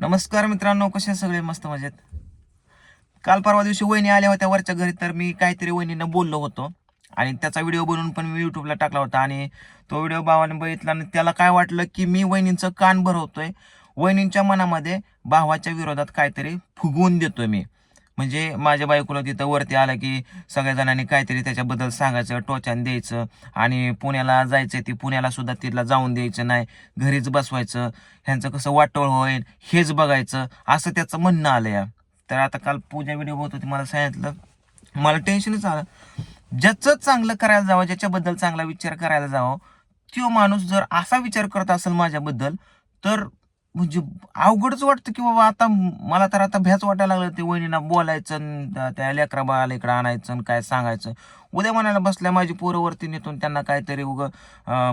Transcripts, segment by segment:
नमस्कार मित्रांनो कसे सगळे? मस्त मजेत. काल परवा दिवशी वहिनी आल्या होत्या वरच्या घरी तर मी काहीतरी वहिनीनं बोललो होतो. आणि त्याचा व्हिडिओ बनवून पण मी युट्यूबला टाकला होता. आणि तो व्हिडिओ भावाने बघितला आणि त्याला काय वाटलं की मी वहिनींचं कान भरवतोय. वहिनींच्या मनामध्ये भावाच्या विरोधात काहीतरी फुगवून देतोय मी. म्हणजे माझ्या बायकोला तिथं वरती आलं की सगळ्या जणांनी काहीतरी त्याच्याबद्दल सांगायचं टोचान द्यायचं आणि पुण्याला जायचं ती पुण्याला सुद्धा तिथला जाऊन द्यायचं नाही घरीच बसवायचं ह्यांचं कसं वाटोळ होईल हेच बघायचं असं त्याचं म्हणणं आलं या. तर आता काल पूजा व्हिडिओ बघत होती मला सांगितलं मला टेन्शनच आलं. ज्याचं चांगलं करायला जावं ज्याच्याबद्दल चांगला विचार करायला जावं तो माणूस जर असा विचार करत असेल माझ्याबद्दल तर म्हणजे अवघडच वाटतं की बाबा आता मला तर आता भ्याच वाटायला लागलं. ते वहिनीना बोलायचं त्या- त्या लेकरा बाळाला इकडं आणायचं आणि काय सांगायचं. उद्या म्हणायला बसल्या माझी पोरं नेतो त्यांना काहीतरी उग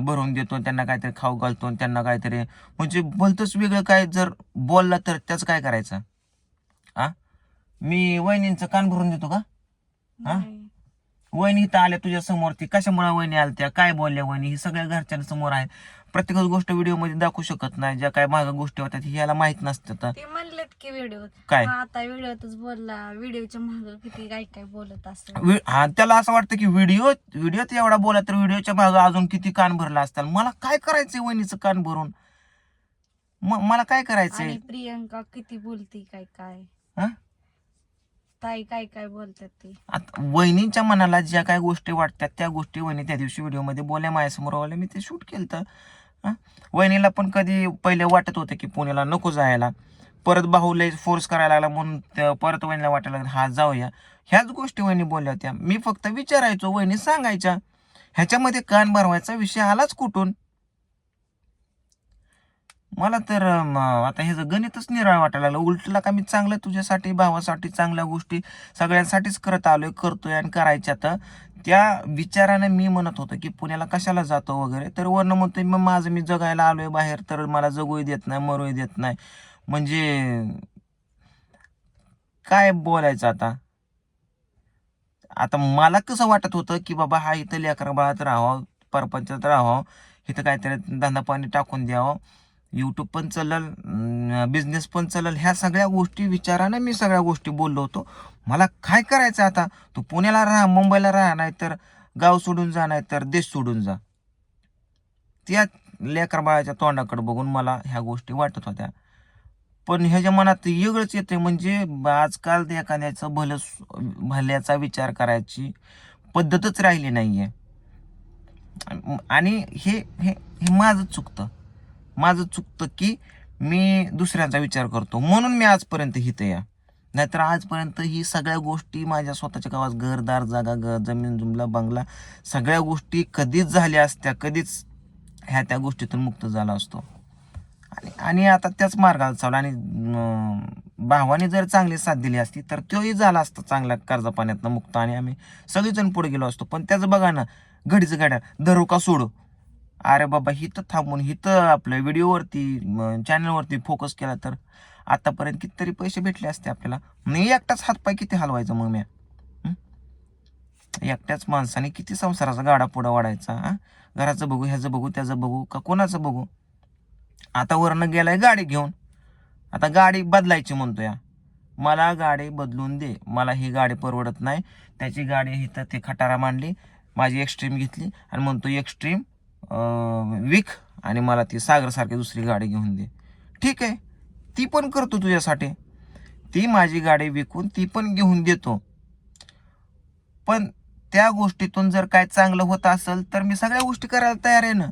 भरून देतो त्यांना काहीतरी खाऊ घालतो त्यांना काहीतरी म्हणजे भलतंच वेगळं काय. जर बोलला तर त्याचं काय करायचं? आ? मी वहिनींचं कान भरून देतो का? हा? वहिनी इथं आल्या तुझ्या समोर ती कशामुळे वहिनी आल्या काय बोलल्या वहिनी? ही सगळ्या घरच्यांसमोर आहे. प्रत्येकच गोष्ट व्हिडिओमध्ये दाखवू शकत नाही. ज्या काय माग गोष्टी होत्या याला माहीत नसतात. ते म्हणलेत की व्हिडिओ. काय? आता व्हिडिओतच बोलला. व्हिडिओच्या माग किती काय काय बोलत असत हा त्याला असं वाटतं की व्हिडिओ व्हिडिओत एवढा बोला तर व्हिडिओच्या मागे अजून किती कान भरला असतात मला काय करायचंय वहिनीचं कान भरून? मला काय करायचंय? प्रियंका किती बोलती काय काय? हा? ताई काय काय बोलतात ते? आता वहिनींच्या मनाला ज्या काय गोष्टी वाटतात त्या गोष्टी वहिनी त्या दिवशी व्हिडिओमध्ये बोलल्या. माझ्यासमोर आल्या मी ते शूट केलं तर वहिनीला पण कधी पहिले वाटत होतं की पुण्याला नको जायला. परत भाऊ फोर्स करायला लागला म्हणून परत वहिनीला वाटायला लागलं हा जाऊया. ह्याच गोष्टी वहिनी बोलल्या होत्या. मी फक्त विचारायचो वहिनी सांगायच्या. ह्याच्यामध्ये कान भरवायचा विषय आलाच कुठून? मला तर आता हे गणितच निराळ वाटायला लागलं. उलटला का मी चांगलं तुझ्यासाठी भावासाठी चांगल्या गोष्टी सगळ्यांसाठीच करत आलोय करतोय आणि करायच्या तर. त्या विचाराने मी म्हणत होतो की पुण्याला कशाला जातो वगैरे? तर वरनं म्हणतो मग माझं मी जगायला आलोय बाहेर तर मला जगूही देत नाही मरूही देत नाही. म्हणजे काय बोलायचं आता? आता मला कसं वाटत होतं की बाबा हा इथं लेकरा बाळात राहावं परपंचात राहावं इथं काहीतरी धंदा पाणी टाकून द्यावं. यूट्यूब पण चालल बिझनेस पण चालल. ह्या सगळ्या गोष्टी विचारानं मी सगळ्या गोष्टी बोललो होतो. मला काय करायचं आता? तू पुण्याला राहा मुंबईला राहा नाही तर गाव सोडून जा नाही तर देश सोडून जा. त्या लेकर बाळाच्या तोंडाकडे बघून मला ह्या गोष्टी वाटत होत्या. पण ह्याच्या मनात वेगळंच येते म्हणजे आजकाल ते एखाद्याचं भलं भल्याचा विचार करायची पद्धतच राहिली नाही आहे आणि हे हे हे माझं चुकतं. माझं चुकतं की मी दुसऱ्यांचा विचार करतो. म्हणून मी आजपर्यंत हिथं या. नाहीतर आजपर्यंत ही सगळ्या गोष्टी माझ्या स्वतःच्या गावात घरदार जागा ग जमीन जुमला बंगला सगळ्या गोष्टी कधीच झाल्या असत्या कधीच ह्या त्या गोष्टीतून मुक्त झाला असतो. आणि आणि आता त्याच मार्गाला चालू आणि भावाने जर चांगली साथ दिली असती तर तोही झाला असता चांगल्या कर्जा पाण्यातनं मुक्त. आणि आम्ही सगळेजण पुढे गेलो असतो. पण त्याचं बघा ना घडीचं घड्या धरू का सोडू? अरे बाबा हिथं थांबून हिथं आपलं व्हिडिओवरती चॅनलवरती फोकस केला तर आतापर्यंत कितीतरी पैसे भेटले असते आपल्याला. नाही एकटाच हातपाय किती हलवायचा मग मी? एकट्याच माणसाने किती संसाराचा गाडा पुढं वाढायचा घराचं बघू ह्याचं बघू त्याचं बघू का कोणाचं बघू? आता वरनं गेलाय गाडी घेऊन. आता गाडी बदलायची म्हणतो या. मला गाडी बदलून दे. मला ही गाडी परवडत नाही. त्याची गाडी इथं ते खटारा मांडली. माझी एक्स्ट्रीम घेतली. आणि म्हणतो एक्स्ट्रीम विक आणि मला ती सागरसारखी दुसरी गाडी घेऊन दे. ठीक आहे. ती पण करतो तुझ्यासाठी. ती माझी गाडी विकून ती पण घेऊन देतो. पण त्या गोष्टीतून जर काय चांगलं होत असेल तर मी सगळ्या गोष्टी करायला तयार आहे ना.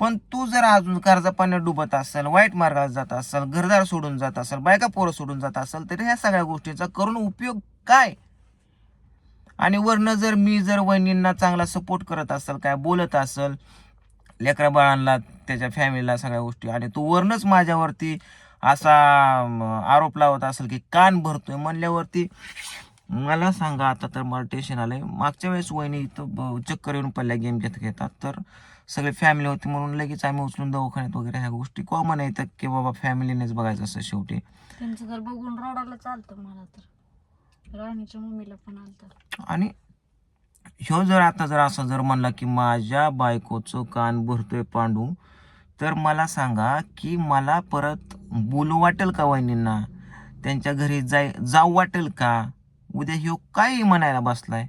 पण तू जर अजून कर्जा पाण्यात डुबत असेल वाईट मार्गाला जात असेल घरदार सोडून जात असेल बायका पोरं सोडून जात असेल तर ह्या सगळ्या गोष्टींचा करून उपयोग काय? आणि वरनं जर मी जर वहिनींना चांगला सपोर्ट करत असेल काय बोलत असेल लेकरा बाळांना त्याच्या फॅमिलीला सगळ्या गोष्टी. आणि तू वरनच माझ्यावरती असा आरोप लावत असेल की कान भरतोय म्हणल्यावरती मला सांगा आता तर मला टेन्शन आलंय. मागच्या वेळेस वहिनी इथं चक्कर येऊन पडल्या गेम घेत घेतात. तर सगळे फॅमिली होती म्हणून लगेच आम्ही उचलून दवाखान्यात वगैरे ह्या गोष्टी कॉमन आहेत की बाबा फॅमिलीनेच बघायचं असतं शेवटी. त्यांचं घर बघून रडायला चालतं मला तर. राणीच्या मम्मीला पण आलत. आणि ह्यो जर आता जर असं जर म्हणला की माझ्या बायकोचं कान भरतोय पांडू तर मला सांगा की मला परत बोलू वाटेल का वहिनींना? त्यांच्या घरी जाय जाऊ वाटेल का? उद्या ह्यो काय म्हणायला बसलाय?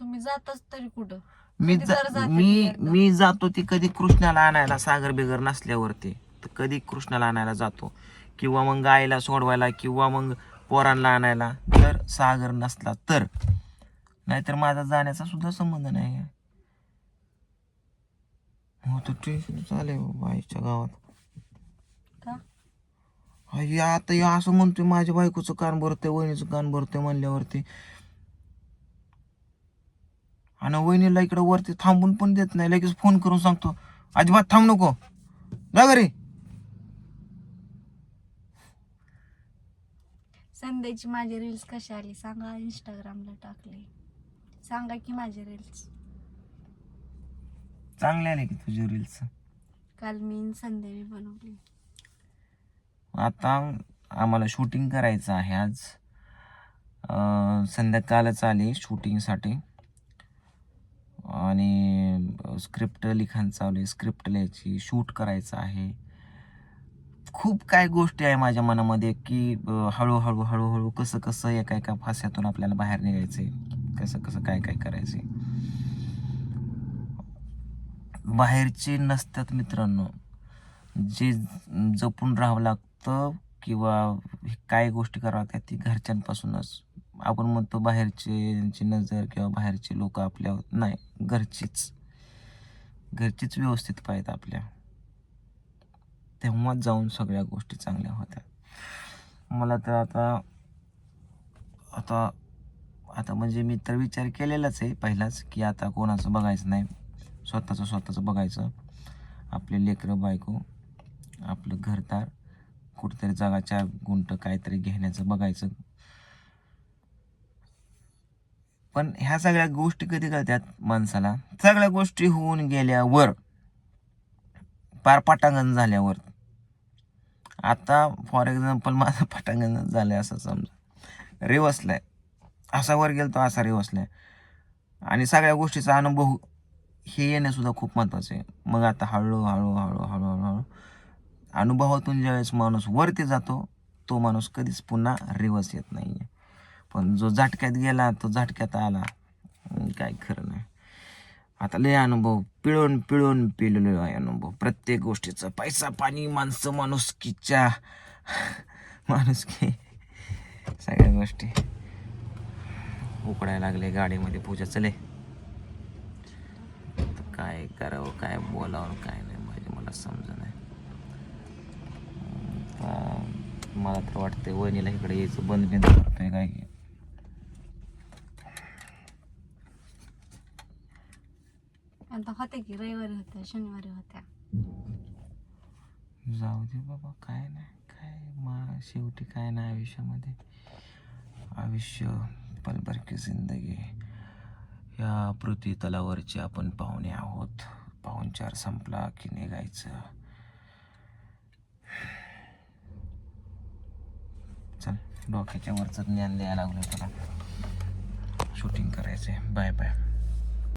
तुम्ही जातच तरी कुठं? मी कधी जा- बरं जाते मी. मी जातो ती कधी कृष्णाला आणायला सागर बिगर नसल्यावरती. तर कधी कृष्णाला आणायला जातो? किंवा मग गायला सोडवायला किंवा मग पोरांना आणायला. तर सागर नसला तर? नाहीतर माझा जाण्याचा सुद्धा संबंध नाही हो तर टेन्शन चालेल आईच्या गावात. आई, आता हे असं म्हणतोय माझ्या बायकोचं कान भरतंय वहिनीचं कान भरतंय म्हणल्यावरती. आणि वहिनीला इकडे वरती थांबून पण देत नाही लगेच फोन करून सांगतो अजिबात थांब नको. जा घरी. संध्याची माझे रील्स कशी आली सांगा इंस्टाग्रामला टाकले. सांगा की माझे रील्स चांगले आले की तुझे रील्स काल मी संध्यावी बनवली. आता आम्हाला शूटिंग करायचं आहे आज. अं, संध्याकाळच आले शूटिंगसाठी आणि स्क्रिप्ट लिखाण चालू आहे. स्क्रिप्ट लिहायची शूट करायचं आहे. खूप काय गोष्टी आहे माझ्या मनामध्ये की अं, हळूहळू हळूहळू कसं कसं एका एका फास्यातून आपल्याला बाहेर निघायचंय. कसं कसं काय काय करायचं बाहेरचे नसतात मित्रांनो. जे जपून राहावं लागतं किंवा काय गोष्टी कराव्या लागतात ती घरच्यांपासूनच. आपण म्हणतो बाहेरचे नजर किंवा बाहेरचे लोक आपल्या नाही घरचीच. घरचीच व्यवस्थित पाहिजेत आपल्या. तेव्हाच जाऊन सगळ्या गोष्टी चांगल्या होत्या मला तर आता आता आता म्हणजे मी तर विचार केलेलाच आहे पहिलाच की आता कोणाचं बघायचं नाही. स्वतःचं स्वतःचं बघायचं. आपले लेकरं बायको आपलं घरदार कुठेतरी जगाच्या चार गुंट काहीतरी घेण्याचं बघायचं. पण ह्या सगळ्या गोष्टी कधी कळतात माणसाला? सगळ्या गोष्टी होऊन गेल्यावर पार पटांगण झाल्यावर. आता फॉर एक्झाम्पल माझं पटांगण झालं असं समजा. रेवसलाय असा वर गेलतो असा रेवसलाय आणि सगळ्या गोष्टीचा अनुभव हे येणंसुद्धा खूप महत्त्वाचं आहे. मग आता हळू हळू हळू हळू हळूहळू अनुभवातून ज्यावेळेस माणूस वरती जातो तो माणूस कधीच पुन्हा रिवर्स येत नाही आहे पण जो झटक्यात गेला तो झटक्यात आला. काय खरं नाही. आता लय अनुभव पिळून पिळून पिलेलो आहे अनुभव. प्रत्येक गोष्टीचा पैसा पाणी माणसं माणुसकीच्या माणुसकी सगळ्या गोष्टी. उकडायला लागले गाडीमध्ये पूजा चले. काय करावं काय बोलावं काय नाही माझे मला समजा नाही. मला तर वाटतंय वहिनीला इकडे यायचं बंद बिंद करतोय काय की आता होत्या की रविवारी होत्या शनिवारी होत्या. जाऊ दे बाबा काय नाही काय मा शेवटी काय नाही आयुष्यामध्ये. आयुष्य पलभर की जिंदगी या पृथ्वी तलावरचे आपण पाहुणे आहोत. पाहुणचार संपला की निघायचं. चल डोक्याच्या वरचं ज्ञान द्यायला लागलं तुला. शूटिंग करायचंय. Bye bye